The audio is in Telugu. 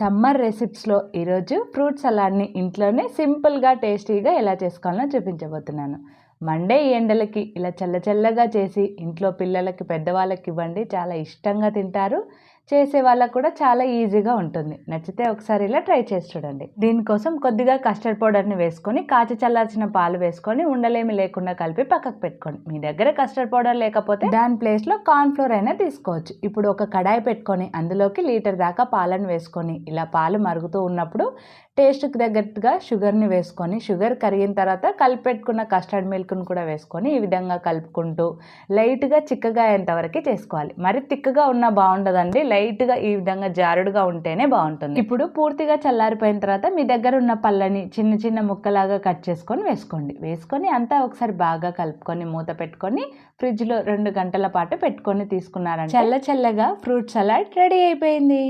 సమ్మర్ రెసిప్స్లో ఈరోజు ఫ్రూట్ సలాడ్ని ఇంట్లోనే సింపుల్గా టేస్టీగా ఎలా చేసుకోవాలో చూపించబోతున్నాను. మండే ఎండలకి ఇలా చల్ల చల్లగా చేసి ఇంట్లో పిల్లలకి పెద్దవాళ్ళకి ఇవ్వండి. చాలా ఇష్టంగా తింటారు. చేసే వాళ్ళకు కూడా చాలా ఈజీగా ఉంటుంది. నచ్చితే ఒకసారి ఇలా ట్రై చేసి చూడండి. దీనికోసం కొద్దిగా కస్టర్డ్ పౌడర్ని వేసుకొని కాచి చల్లార్చిన పాలు వేసుకొని ఉండలేమి లేకుండా కలిపి పక్కకు పెట్టుకోండి. మీ దగ్గర కస్టర్డ్ పౌడర్ లేకపోతే దాని ప్లేస్లో కార్న్ ఫ్లోర్ అయినా తీసుకోవచ్చు. ఇప్పుడు ఒక కడాయి పెట్టుకొని అందులోకి లీటర్ దాకా పాలను వేసుకొని ఇలా పాలు మరుగుతూ ఉన్నప్పుడు టేస్ట్కి తగ్గట్టుగా షుగర్ని వేసుకొని షుగర్ కరిగిన తర్వాత కలిపి పెట్టుకున్న కస్టర్డ్ మిల్క్ని కూడా వేసుకొని ఈ విధంగా కలుపుకుంటూ లైట్గా చిక్కగా అయ్యేంత వరకు చేసుకోవాలి. మరి తిక్కగా ఉన్నా బాగుండదండి. లైట్గా ఈ విధంగా జారుడుగా ఉంటేనే బాగుంటుంది. ఇప్పుడు పూర్తిగా చల్లారిపోయిన తర్వాత మీ దగ్గర ఉన్న పళ్ళని చిన్న చిన్న ముక్కలాగా కట్ చేసుకొని వేసుకోండి. వేసుకొని అంతా ఒకసారి బాగా కలుపుకొని మూత పెట్టుకొని ఫ్రిడ్జ్లో రెండు గంటల పాటు పెట్టుకొని తీసుకున్నారంటే చల్ల చల్లగా ఫ్రూట్ సలాడ్ రెడీ అయిపోయింది.